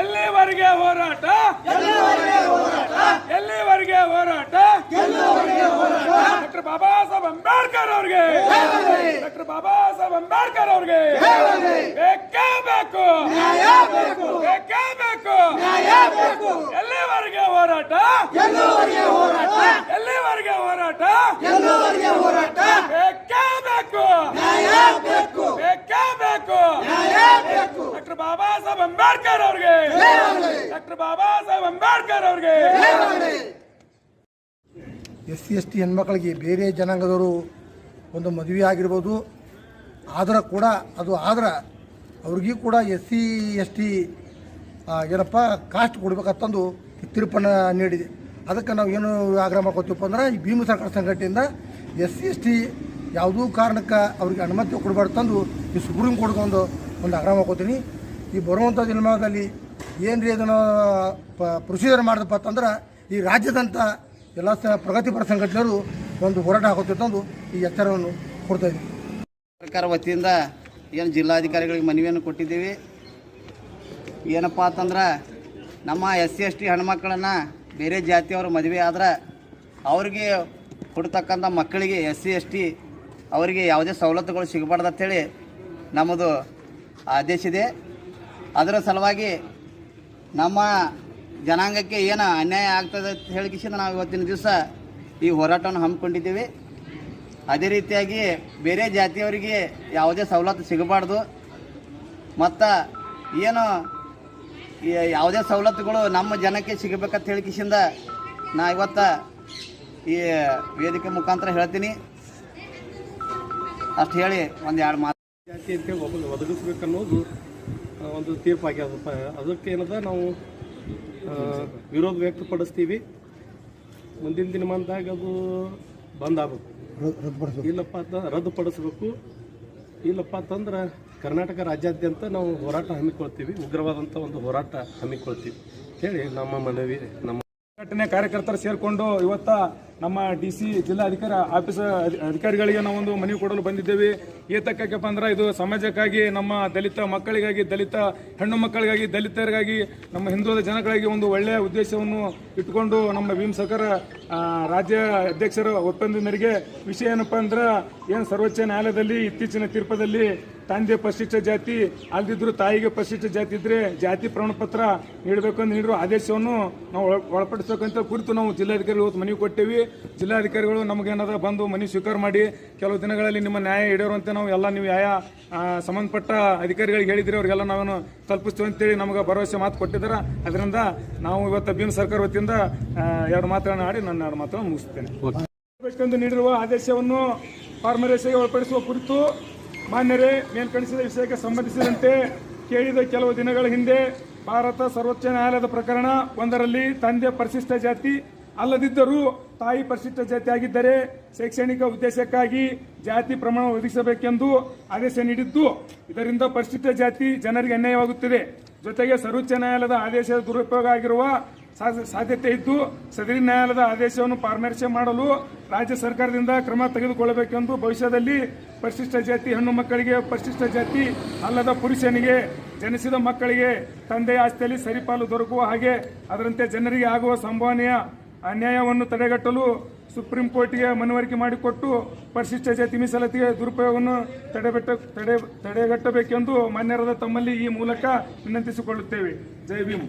ಎಲ್ಲಿವರೆಗೆ ಹೋರಾಟ? ಎಲ್ಲಿವರೆಗೆ ಹೋರಾಟ? ಡಾಕ್ಟರ್ ಬಾಬಾ ಸಾಹೇಬ್ ಅಂಬೇಡ್ಕರ್ ಅವ್ರಿಗೆ. ಡಾಕ್ಟರ್ ಬಾಬಾ ಸಾಹೇಬ್ ಅಂಬೇಡ್ಕರ್ ಅವ್ರಿಗೆ. ಬೇಕೇ ಬೇಕು. ಬೇಕೇ. ಬೇಕು ಎಲ್ಲಿವರೆಗೆ ಹೋರಾಟ? ಸಾಹೇಬ್ ಅಂಬೇಡ್ಕರ್ ಅವ್ರಿಗೆ. ಡಾಕ್ಟರ್ ಬಾಬಾ ಸಾಹೇಬ್ ಅಂಬೇಡ್ಕರ್ ಅವ್ರಿಗೆ. ಎಸ್ ಸಿ ಎಸ್ ಟಿ ಹೆಣ್ಮಕ್ಳಿಗೆ ಬೇರೆ ಜನಾಂಗದವರು ಒಂದು ಮದುವೆ ಆಗಿರ್ಬೋದು. ಆದ್ರೆ ಕೂಡ ಅದು ಆದ್ರೆ ಅವ್ರಿಗೂ ಕೂಡ ಎಸ್ ಸಿ ಎಸ್ ಟಿ ಏನಪ್ಪ ಕಾಸ್ಟ್ ಕೊಡ್ಬೇಕಂತಂದು ತೀರ್ಪನ್ನ ನೀಡಿದೆ. ಅದಕ್ಕೆ ನಾವು ಏನು ಆಗ್ರಹ ಮಾಡ್ಕೋತೀವಪ್ಪ ಅಂದ್ರೆ ಈ ಭೀಮ ಸರ್ಕಾರ ಸಂಘಟನೆಯಿಂದ ಎಸ್ ಸಿ ಎಸ್ ಟಿ ಯಾವುದೂ ಕಾರಣಕ್ಕೆ ಅವ್ರಿಗೆ ಅನುಮತಿ ಕೊಡಬಾರ್ದು ತಂದು ಈ ಸುಪ್ರೀಂ ಕೋರ್ಟ್ಗೆ ಒಂದು ಒಂದು ಆಗ್ರಹ ಮಾಡ್ಕೋತೀನಿ. ಈ ಬರುವಂಥ ದಿನಮಾನದಲ್ಲಿ ಏನು ರೀ ಅದನ್ನು, ಪ ಪ್ರೊಸೀಜರ್ ಮಾಡಿದಪ್ಪ ಅಂತಂದ್ರೆ, ಈ ರಾಜ್ಯದಂಥ ಎಲ್ಲ ಸ ಪ್ರಗತಿಪರ ಸಂಘಟನೆಗಳು ಒಂದು ಹೋರಾಟ ಹಾಕುತ್ತಿತ್ತಂದು ಈ ಎಚ್ಚರವನ್ನು ಕೊಡ್ತಾ ಇದ್ದೀವಿ ಸರ್ಕಾರ ವತಿಯಿಂದ ಏನು ಜಿಲ್ಲಾಧಿಕಾರಿಗಳಿಗೆ ಮನವಿಯನ್ನು ಕೊಟ್ಟಿದ್ದೀವಿ. ಏನಪ್ಪ ಅಂತಂದ್ರೆ, ನಮ್ಮ ಎಸ್ ಸಿ, ಎಸ್ ಟಿ ಹೆಣ್ಮಕ್ಳನ್ನು ಬೇರೆ ಜಾತಿಯವರು ಮದುವೆ ಆದ್ರೆ ಅವ್ರಿಗೆ ಕೊಡ್ತಕ್ಕಂಥ ಮಕ್ಕಳಿಗೆ, ಎಸ್ ಸಿ, ಎಸ್ ಟಿ ಅವರಿಗೆ ಯಾವುದೇ ಸವಲತ್ತುಗಳು ಸಿಗಬಾರ್ದು ಅಂಥೇಳಿ ನಮ್ಮದು ಆದೇಶ ಇದೆ. ಅದರ ಸಲುವಾಗಿ ನಮ್ಮ ಜನಾಂಗಕ್ಕೆ ಏನು ಅನ್ಯಾಯ ಆಗ್ತದೆ ಅಂತ ಹೇಳಿಕಿಸಿದ ನಾವು ಇವತ್ತಿನ ದಿವಸ ಈ ಹೋರಾಟವನ್ನು ಹಮ್ಮಿಕೊಂಡಿದ್ದೀವಿ. ಅದೇ ರೀತಿಯಾಗಿ ಬೇರೆ ಜಾತಿಯವರಿಗೆ ಯಾವುದೇ ಸವಲತ್ತು ಸಿಗಬಾರ್ದು. ಮತ್ತು ಏನು ಯಾವುದೇ ಸವಲತ್ತುಗಳು ನಮ್ಮ ಜನಕ್ಕೆ ಸಿಗಬೇಕಂತ ಹೇಳಿಕಿಸಿಂದ ನಾ ಇವತ್ತು ಈ ವೇದಿಕೆ ಮುಖಾಂತರ ಹೇಳ್ತೀನಿ. ಅಷ್ಟು ಹೇಳಿ ಒಂದು ಎರಡು ಮಾತು. ಜಾತಿ ಅಂತೇಳಿ ಒದಗಿಸ್ಬೇಕನ್ನೋದು ಒಂದು ತೀರ್ಪು ಆಗ್ಯದಪ್ಪ. ಅದಕ್ಕೆ ಏನದ ನಾವು ವಿರೋಧ ವ್ಯಕ್ತಪಡಿಸ್ತೀವಿ. ಮುಂದಿನ ದಿನಮಾನದಾಗ ಅದು ಬಂದ್ ಆಗ್ಬೇಕು. ಇಲ್ಲಪ್ಪ ಅಂತ ರದ್ದುಪಡಿಸ್ಬೇಕು. ಇಲ್ಲಪ್ಪ ಅಂತಂದ್ರೆ ಕರ್ನಾಟಕ ರಾಜ್ಯಾದ್ಯಂತ ನಾವು ಹೋರಾಟ ಹಮ್ಮಿಕೊಳ್ತೀವಿ. ಉಗ್ರವಾದಂಥ ಒಂದು ಹೋರಾಟ ಹಮ್ಮಿಕೊಳ್ತೀವಿ. ಹೇಳಿ ನಮ್ಮ ಮನವಿ ನಮ್ಮ ಸಂಘಟನೆ ಕಾರ್ಯಕರ್ತರು ಸೇರಿಕೊಂಡು ಇವತ್ತ ನಮ್ಮ ಡಿ ಸಿ ಜಿಲ್ಲಾಧಿಕಾರಿ ಆಫೀಸ್ ಅಧಿ- ಅಧಿಕಾರಿಗಳಿಗೆ ನಾವೊಂದು ಮನವಿ ಕೊಡಲು ಬಂದಿದ್ದೇವೆ. ಏತಕ್ಕಪ್ಪ ಅಂದ್ರೆ ಇದು ಸಮಾಜಕ್ಕಾಗಿ, ನಮ್ಮ ದಲಿತ ಮಕ್ಕಳಿಗಾಗಿ, ದಲಿತ ಹೆಣ್ಣು ಮಕ್ಕಳಿಗಾಗಿ, ದಲಿತರಿಗಾಗಿ, ನಮ್ಮ ಹಿಂದುಳಿದ ಜನಗಳಿಗೆ ಒಂದು ಒಳ್ಳೆಯ ಉದ್ದೇಶವನ್ನು ಇಟ್ಟುಕೊಂಡು ನಮ್ಮ ಭೀಮ್ ಸರ್ಕಾರ ರಾಜ್ಯ ಅಧ್ಯಕ್ಷರ ಒಪ್ಪಂದ ವಿಷಯ ಏನಪ್ಪ ಅಂದ್ರೆ ಏನು ಸರ್ವೋಚ್ಚ ನ್ಯಾಯಾಲಯದಲ್ಲಿ ಇತ್ತೀಚಿನ ತೀರ್ಪದಲ್ಲಿ ತಂದೆ ಪರಿಶಿಷ್ಟ ಜಾತಿ, ಅಲ್ದಿದ್ರು ತಾಯಿಗೆ ಪರಿಶಿಷ್ಟ ಜಾತಿ ಇದ್ರೆ ಜಾತಿ ಪ್ರಮಾಣ ಪತ್ರ ನೀಡಬೇಕು ಅಂತ ನೀಡಿರೋ ಆದೇಶವನ್ನು ನಾವು ಒಳ- ಒಳಪಡಿಸಬೇಕಂತ ಕುರಿತು ನಾವು ಜಿಲ್ಲಾಧಿಕಾರಿ ಇವತ್ತು ಮನವಿ ಕೊಟ್ಟೇವಿ. ಜಿಲ್ಲಾಧಿಕಾರಿಗಳು ನಮಗೇನಾದ ಬಂದು ಮನೆ ಸ್ವೀಕಾರ ಮಾಡಿ ಕೆಲವು ದಿನಗಳಲ್ಲಿ ನಿಮ್ಮ ನ್ಯಾಯ ಈಡೇರುವಂತೆ ನಾವು ಎಲ್ಲ ನೀವು ಯಾವ ಸಂಬಂಧಪಟ್ಟ ಅಧಿಕಾರಿಗಳಿಗೆ ಹೇಳಿದ್ರೆ ಅವರಿಗೆಲ್ಲ ನಾವೇನು ತಲುಪಿಸ್ತೀವಿ ಅಂತೇಳಿ ನಮಗೆ ಭರವಸೆ ಮಾತು ಕೊಟ್ಟಿದ್ದಾರೆ. ಅದರಿಂದ ನಾವು ಇವತ್ತು ಭೀಮ್ ಸರ್ಕಾರ ವತಿಯಿಂದ ಎರಡು ಮಾತುಗಳನ್ನು ಆಡಿ ನನ್ನ ಎರಡು ಮಾತುಗಳನ್ನು ಮುಗಿಸ್ತೇನೆ. ಬೇಕೆಂದು ನೀಡಿರುವ ಆದೇಶವನ್ನು ಫಾರ್ಮರೇಸಿಗೆ ಒಳಪಡಿಸುವ ಕುರಿತು ಮಾನ್ಯರೇ ಮೇಲ್ಕಣಿಸಿದ ವಿಷಯಕ್ಕೆ ಸಂಬಂಧಿಸಿದಂತೆ ಕೇಳಿದ ಕೆಲವು ದಿನಗಳ ಹಿಂದೆ ಭಾರತ ಸರ್ವೋಚ್ಚ ನ್ಯಾಯಾಲಯದ ಪ್ರಕರಣ ಒಂದರಲ್ಲಿ ತಂದೆ ಪರಿಶಿಷ್ಟ ಜಾತಿ ಅಲ್ಲದಿದ್ದರೂ ತಾಯಿ ಪರಿಶಿಷ್ಟ ಜಾತಿಯಾಗಿದ್ದರೆ ಶೈಕ್ಷಣಿಕ ಉದ್ದೇಶಕ್ಕಾಗಿ ಜಾತಿ ಪ್ರಮಾಣ ಒದಗಿಸಬೇಕೆಂದು ಆದೇಶ ನೀಡಿದ್ದು, ಇದರಿಂದ ಪರಿಶಿಷ್ಟ ಜಾತಿ ಜನರಿಗೆ ಅನ್ಯಾಯವಾಗುತ್ತಿದೆ. ಜೊತೆಗೆ ಸರ್ವೋಚ್ಚ ನ್ಯಾಯಾಲಯದ ಆದೇಶದ ದುರುಪಯೋಗ ಆಗಿರುವ ಸಾಧ್ಯತೆ ಇದ್ದು, ಸದರಿ ನ್ಯಾಯಾಲಯದ ಆದೇಶವನ್ನು ಪಾರ್ಮರ್ಶೆ ಮಾಡಲು ರಾಜ್ಯ ಸರ್ಕಾರದಿಂದ ಕ್ರಮ ತೆಗೆದುಕೊಳ್ಳಬೇಕೆಂದು ಭವಿಷ್ಯದಲ್ಲಿ ಪರಿಶಿಷ್ಟ ಜಾತಿ ಹೆಣ್ಣು ಮಕ್ಕಳಿಗೆ ಪರಿಶಿಷ್ಟ ಜಾತಿ ಅಲ್ಲದ ಪುರುಷನಿಗೆ ಜನಿಸಿದ ಮಕ್ಕಳಿಗೆ ತಂದೆಯ ಆಸ್ತಿಯಲ್ಲಿ ಸರಿಪಾಲು ದೊರಕುವ ಹಾಗೆ ಅದರಂತೆ ಜನರಿಗೆ ಆಗುವ ಸಂಭವನೀಯ ಅನ್ಯಾಯವನ್ನು ತಡೆಗಟ್ಟಲು ಸುಪ್ರೀಂ ಕೋರ್ಟ್ಗೆ ಮನವರಿಕೆ ಮಾಡಿಕೊಟ್ಟು ಪರಿಶಿಷ್ಟ ಜಾತಿ ಮೀಸಲಾತಿಗೆ ದುರುಪಯೋಗವನ್ನು ತಡೆಗಟ್ಟ, ತಡೆ, ತಡೆಗಟ್ಟಬೇಕೆಂದು ಮಾನ್ಯರಾದ ತಮ್ಮಲ್ಲಿ ಈ ಮೂಲಕ ವಿನಂತಿಸಿಕೊಳ್ಳುತ್ತೇವೆ. ಜೈ ಭೀಮ್.